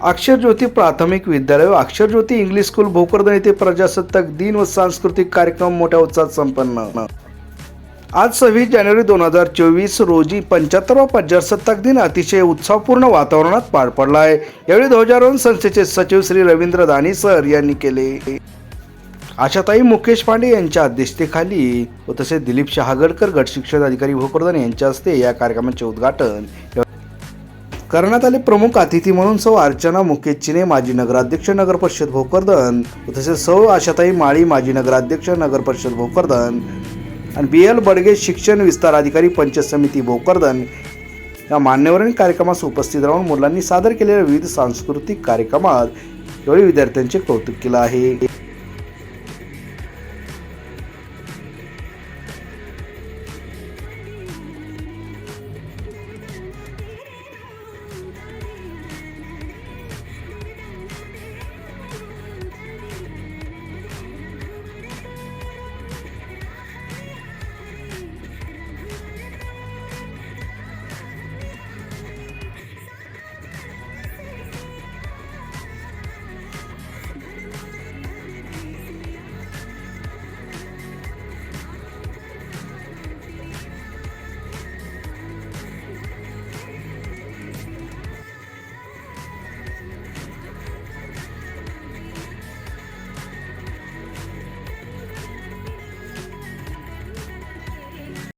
अक्षरज्योती प्राथमिक विद्यालय व अक्षरज्योती इंग्लिश स्कूल भोकरदन येथे प्रजासत्ताक दिन व सांस्कृतिक कार्यक्रम मोठ्या उत्साहात संपन्न. आज सव्वीस जानेवारी दोन हजार चोवीस रोजी पंच्याहत्तरवा प्रजासत्ताक दिन अतिशय उत्साहपूर्ण वातावरणात पार पडला आहे यावेळी ध्वजारोहण संस्थेचे सचिव श्री रवींद्र दानी सर यांनी केले. आशाताई मुकेश पांडे यांच्या अध्यक्षतेखाली व तसेच दिलीप शहागडकर गट शिक्षण अधिकारी भोकरदन यांच्या हस्ते या कार्यक्रमाचे उद्घाटन करण्यात आले प्रमुख अतिथी म्हणून सौ अर्चना मुकेश चिने माजी नगराध्यक्ष नगर परिषद भोकरदन तसेच सौ आशाताई माळी माजी नगराध्यक्ष नगर परिषद भोकरदन आणि बी एल बडगे शिक्षण विस्तार अधिकारी पंचायत समिती भोकरदन या मान्यवरांनी कार्यक्रमास उपस्थित राहून मुलांनी सादर केलेल्या विविध सांस्कृतिक कार्यक्रमात यावेळी विद्यार्थ्यांचे कौतुक केलं आहे.